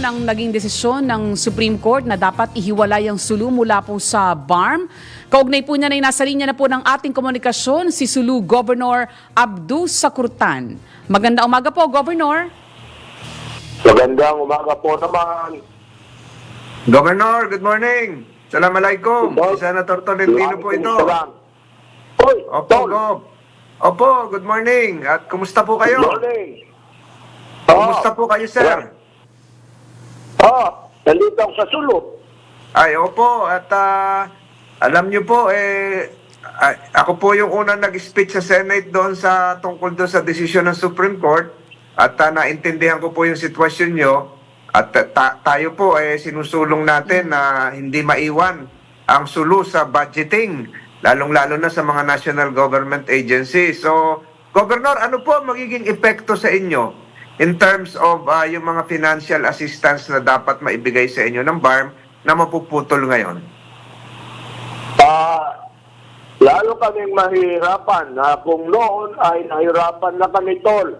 ng naging desisyon ng Supreme Court na dapat ihiwalay ang Sulu mula po sa BARM. Kaugnay po niya na nasa linya na po ng ating komunikasyon si Sulu Governor Abdu Sakurtan. Maganda umaga po, Governor. Magandang umaga po naman. Governor, good morning. Assalamualaikum. Si Senator Tolentino po ito. Hoy, Opo. Gov. Opo, good morning. At kumusta po Good kayo? morning. Kumusta po kayo, sir? Ah, nandito ako sa Sulu. Ay, opo. At ah, alam niyo po, eh, ah, ako po yung unang nag-speech sa Senate doon sa tungkol doon sa desisyon ng Supreme Court. At ah, naintindihan ko po yung sitwasyon nyo. At ta- tayo po, eh, sinusulong natin na hindi maiwan ang sulu sa budgeting. Lalong-lalo na sa mga national government agencies. So, Governor, ano po magiging epekto sa inyo in terms of ah, yung mga financial assistance na dapat maibigay sa inyo ng BARM na mapuputol ngayon? Ah, lalo kaming mahirapan na kung noon ay nahirapan na kami tol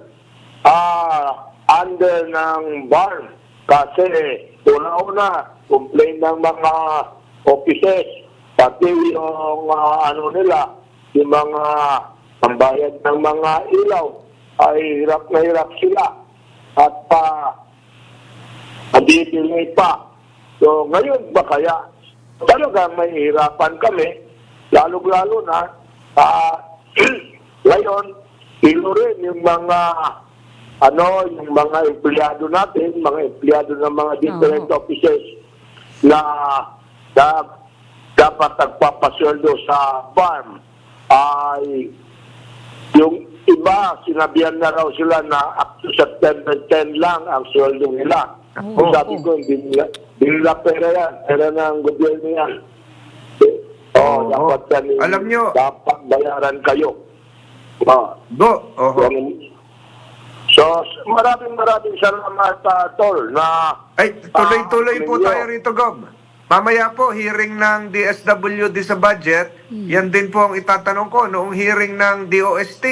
ah, under ng BARM kasi una-una complain ng mga offices pati yung ah, ano nila yung mga pambayad ng mga ilaw ay hirap na hirap sila at pa Mabibili pa. So, ngayon ba kaya, talagang mahihirapan kami, lalo-lalo na, ah, ngayon, ilo rin yung mga, ano, yung mga empleyado natin, mga empleyado ng mga different Oo. offices na, na dapat nagpapasweldo sa farm ay yung iba, sinabihan na raw sila na up to September 10 lang ang sweldo nila. Oo. Sabi ko, hindi nila, hindi nila pera yan. Pera ng gobyerno yan. Oh, Oo. dapat yan, Alam nyo- dapat bayaran kayo. Ah, Go. Oho. ganun. So, maraming maraming salamat, uh, Tol, na Ay, tuloy-tuloy Ah, po ninyo. tayo rito, Gob. Mamaya po, hearing ng DSWD sa budget, yan din po ang itatanong ko noong hearing ng DOST.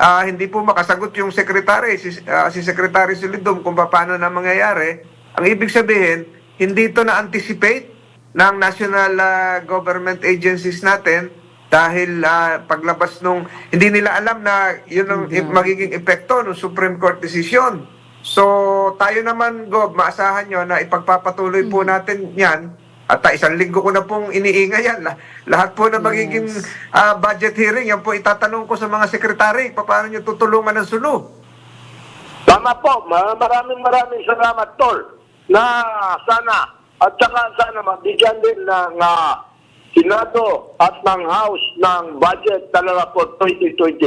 Ah, hindi po makasagot yung secretary, si, ah, si Secretary Solidum kung paano na mangyayari. Ang ibig sabihin, hindi ito na-anticipate ng national ah, government agencies natin dahil ah, paglabas nung hindi nila alam na yun ang magiging epekto ng Supreme Court decision. So, tayo naman, Gob, maasahan nyo na ipagpapatuloy po natin yan. At ah, isang linggo ko na pong iniingay yan. La- Lahat po na magiging ah, budget hearing, yan po itatanong ko sa mga sekretary, paano nyo tutulungan ng sulu. Tama po. Ma- Maraming maraming salamat, Tol. Na sana, at saka sana mabigyan din ng ah, Senado at ng House ng budget talaga for 2025.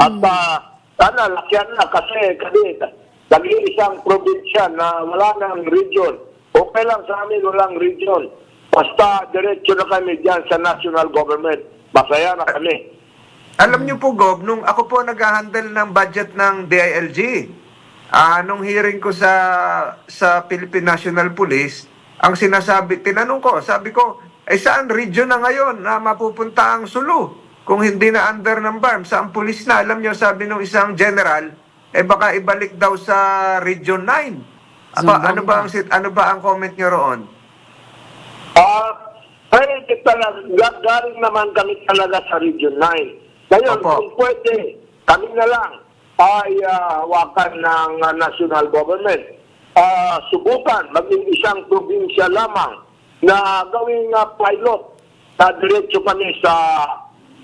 At ah, sana lakyan na kasi kasi nag-iisang probinsya na wala nang region. Okay lang sa amin walang region. Basta diretso na kami dyan sa national government. Masaya na kami. Alam niyo po, Gob, nung ako po nag-handle ng budget ng DILG, ah nung hearing ko sa sa Philippine National Police, ang sinasabi, tinanong ko, sabi ko, ay saan region na ngayon na mapupunta ang Sulu? Kung hindi na under ng BARM, saan police na? Alam niyo, sabi nung isang general, eh baka ibalik daw sa Region 9. Aba, Zambanga. ano ba ang sit- ano ba ang comment niyo roon? Ah, ay, talaga, ga- galing naman kami talaga sa Region 9. Ngayon, Opo. kung pwede, kami na lang ay ah, hawakan ng ah, national government. Ah, subukan, maging isang probinsya lamang na gawing ah, pilot na diretso kami sa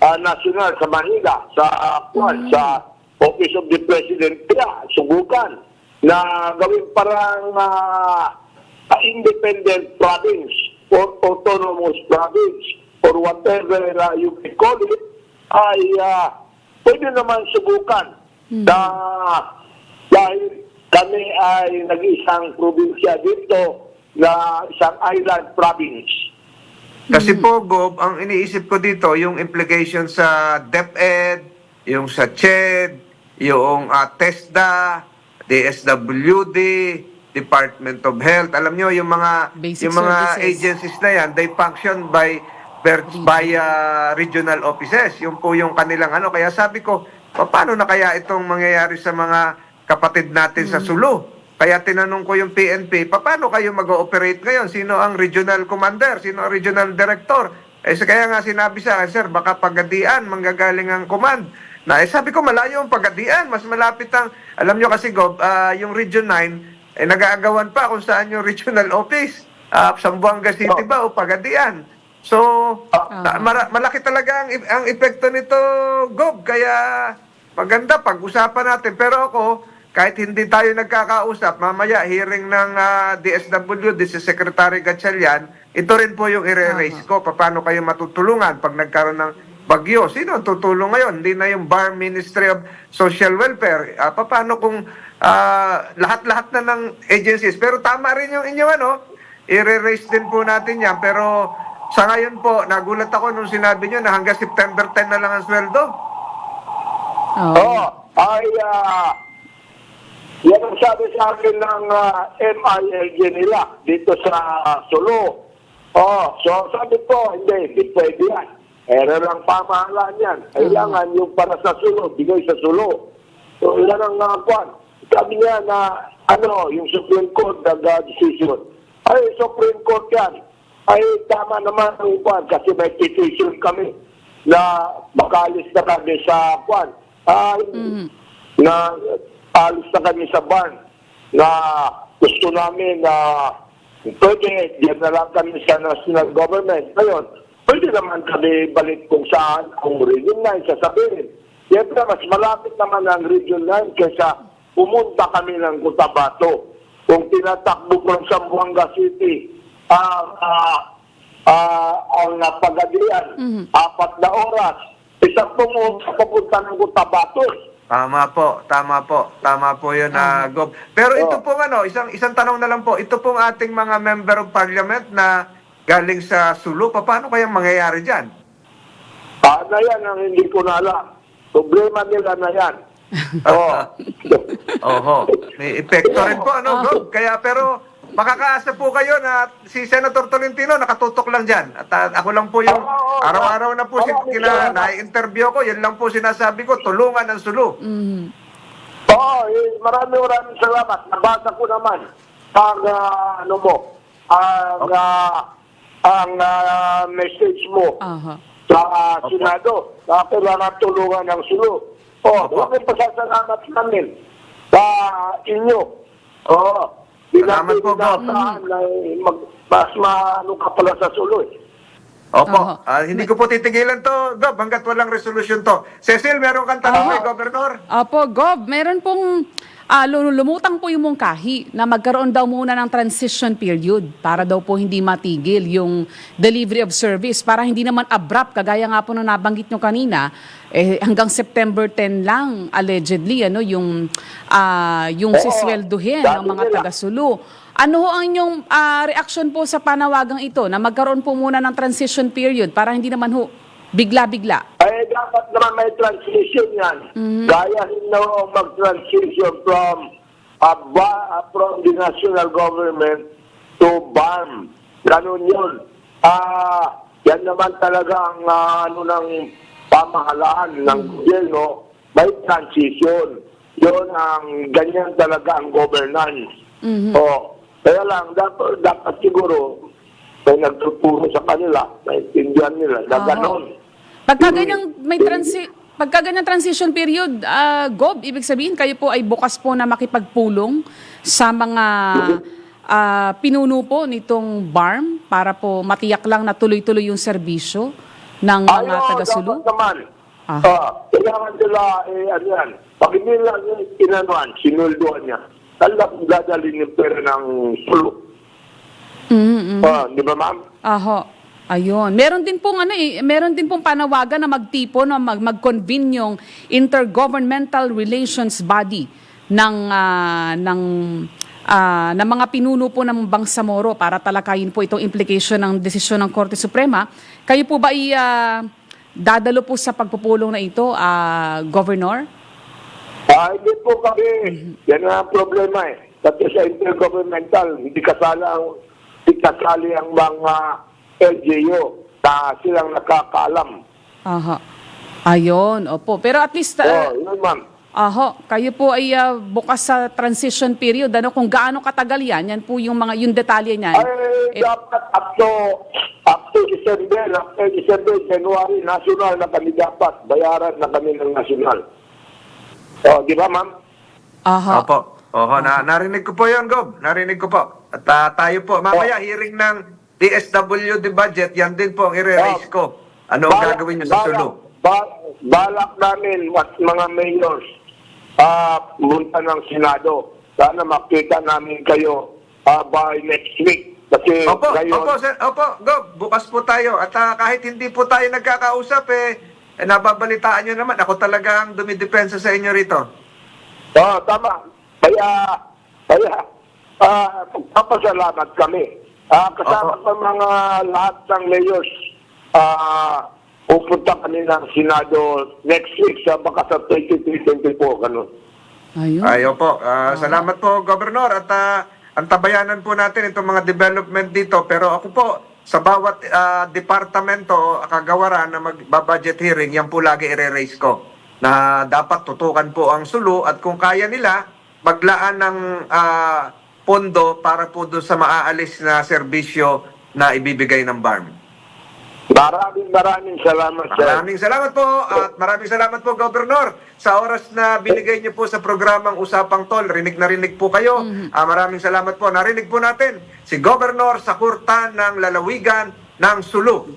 ah, national, sa Manila, sa uh, sa Office of the President. Kaya, subukan na gawing parang a independent province or autonomous province or whatever uh, you may call it ay uh, pwede naman subukan na dahil kami ay nag-isang probinsya dito na isang island province. Kasi po, Gob, ang iniisip ko dito, yung implication sa DepEd, yung sa CHED, yung ah, TESDA, DSWD, Department of Health. Alam nyo, yung mga Basic yung mga services. agencies na yan, they function by per- by ah, regional offices. Yung po yung kanilang ano. Kaya sabi ko, paano na kaya itong mangyayari sa mga kapatid natin sa Sulu? Kaya tinanong ko yung PNP, paano kayo mag-ooperate ngayon? Sino ang regional commander? Sino ang regional director? Eh, kaya nga sinabi sa akin, sir, baka pagadian, manggagaling ang command. Na, eh, sabi ko, malayo ang pagadian. Mas malapit ang, alam nyo kasi, Gob, ah, yung Region 9, eh, nag-aagawan pa kung saan yung regional office. Uh, Sambuanga City Oh. ba o pagadian? So, ta- mara- malaki talaga ang, ang epekto nito, Gob. Kaya maganda, pag-usapan natin. Pero ako, kahit hindi tayo nagkakausap, mamaya hearing ng ah, DSWD, si Secretary Gatchalian, ito rin po yung i-raise ko. Paano kayo matutulungan pag nagkaroon ng bagyo? Sino ang tutulong ngayon? Hindi na yung Bar Ministry of Social Welfare. Ah, paano kung ah, lahat-lahat na ng agencies? Pero tama rin yung inyo ano, i-raise din po natin yan. Pero sa ngayon po, nagulat ako nung sinabi nyo na hanggang September 10 na lang ang sweldo. Oh. Oo. ay, ah, yan ang sabi sa akin ng ah, MILG nila dito sa ah, Sulu. Oh, so sabi ko, hindi, hindi pwede yan. Ero lang pamahalaan yan. Kailangan yung para sa Sulu, bigay sa Sulu. So, yan ang uh, kwan. Sabi niya na, ano, yung Supreme Court nag-decision. Ay, Supreme Court yan. Ay, tama naman ang kwan kasi may petition kami na makalis na kami sa kwan. Ay, na alis na kami sa barn na gusto namin na pwede, diyan na lang kami sa national government. Ngayon, pwede naman kami balik kung saan ang Region 9 sasabihin. Siyempre, mas malapit naman ang Region 9 kaysa pumunta kami ng Cotabato. Kung tinatakbo from Zamboanga City, ang ah, ah, ang uh, pagadian, apat na oras, isang pumunta papunta ng Cotabato. Tama po, tama po. Tama po yun, na Gob. Pero ito Oh. pong ano, isang, isang tanong na lang po. Ito pong ating mga member of parliament na galing sa Sulu, pa- paano kayang mangyayari dyan? Ah, na yan ang hindi ko na alam. Problema nila na yan. oh. Oho. May epekto rin po, ano, Gob? Kaya pero makakaasa po kayo na si Senator Tolentino nakatutok lang dyan. At ah, ako lang po yung Oo, oo, araw-araw na po si, salamat. na-interview ko, yan lang po sinasabi ko, tulungan ang Sulu. Oo, eh, maraming maraming salamat. Nabasa ko naman ang ah, ano mo, ang ah, ang ah, message mo Aha. sa ah, Senado na kailangan tulungan ng sulu. Oh, Opo. bakit pasasalamat namin sa inyo? Oh, Salamat po, Bob. mas maano ka pala sa sulu. eh. Opo. Oho. Ah, hindi ko po titigilan to, Gob, hanggat walang resolusyon to. Cecil, meron kang tanong kay Governor? Opo, Gob, meron pong lu- lumutang po yung mungkahi na magkaroon daw muna ng transition period para daw po hindi matigil yung delivery of service para hindi naman abrupt kagaya nga po na nabanggit nyo kanina eh, hanggang September 10 lang allegedly ano yung ah, yung Oo, sisweldohin ng mga taga-Sulu. Ano ho ang inyong ah, reaction po sa panawagang ito na magkaroon po muna ng transition period para hindi naman ho bigla-bigla? Eh, dapat naman may transition yan. Gaya rin na ho mag-transition from, uh, ba- uh, from the national government to BARM. Ganun yun. Ah, yan naman talaga ang ah, ano ng pamahalaan ng gobyerno. May transition. Yun ang ganyan talaga ang governance. Oh, kaya lang, dapat, dapat siguro may nagtuturo sa kanila, maintindihan nila na Oo. ganon. Pagka ganyang may transi pagka ganyang transition period, ah, Gob, ibig sabihin kayo po ay bukas po na makipagpulong sa mga ah, pinuno po nitong BARM para po matiyak lang na tuloy-tuloy yung serbisyo ng mga Ayaw, taga-Sulu? naman. Ah. Ah, kailangan nila, eh, ano yan, pag hindi lang yung inanuan, sinulduan niya, talagang dadalhin yung pera ng sulu. Mm, mm. Ah, di ba ma'am? Aho. Ayun. Meron din pong ano eh, meron din pong panawagan na magtipo na mag mag-convene yung Intergovernmental Relations Body ng ah, ng ah, ng mga pinuno po ng Bangsamoro para talakayin po itong implication ng desisyon ng Korte Suprema. Kayo po ba ay ah, dadalo po sa pagpupulong na ito, ah, Governor? Ah, hindi po kami. Yan ang problema eh. Kasi sa intergovernmental, hindi kasala ang, hindi kasali ang mga LGU na silang nakakaalam. Aha. Ayun, opo. Pero at least ah, Oh, yun ma'am. Aho, kayo po ay ah, bukas sa transition period. Ano kung gaano katagal yan? Yan po yung mga yung detalye niyan. Ay, Eh, dapat up to, up to December, up to December, January, national na kami dapat. Bayaran na kami ng national. O, di ba, ma'am? Aha. Opo. Oho, na, narinig ko po yun, Gob. Narinig ko po. At ah, tayo po, mamaya hearing ng DSWD budget, yan din po ang i-raise ko. Ano ang Balak- gagawin nyo sa Sulu? ba- balak namin at mga mayors ah munta ng Senado. Sana makita namin kayo ah, by next week. Kasi Opo, ngayon, opo, sir, opo, Gob, bukas po tayo. At ah, kahit hindi po tayo nagkakausap, eh, eh, nababalitaan nyo naman. Ako talaga ang dumidepensa sa inyo rito. Ah, tama. Kaya, kaya, ah, papasalamat kami. Ah, kasama Opo. pa mga lahat ng mayors, ah, pupunta kami ng Senado next week sa baka sa 23-24, ganun. Ayun. Ay, opo. Ah, Salamat po, Governor. At ah, ang tabayanan po natin itong mga development dito. Pero ako po, sa bawat ah, departamento o kagawaran na magbabudget hearing, yan po lagi i-raise ko. Na dapat tutukan po ang sulu at kung kaya nila, maglaan ng ah, pondo para po doon sa maaalis na serbisyo na ibibigay ng BARM. Maraming maraming salamat, sir. Maraming salamat po at maraming salamat po Governor sa oras na binigay niyo po sa programang Usapang Tol. Rinig na rinig po kayo. Ah, maraming salamat po. Narinig po natin si Governor Sakurtan ng Lalawigan ng Sulu.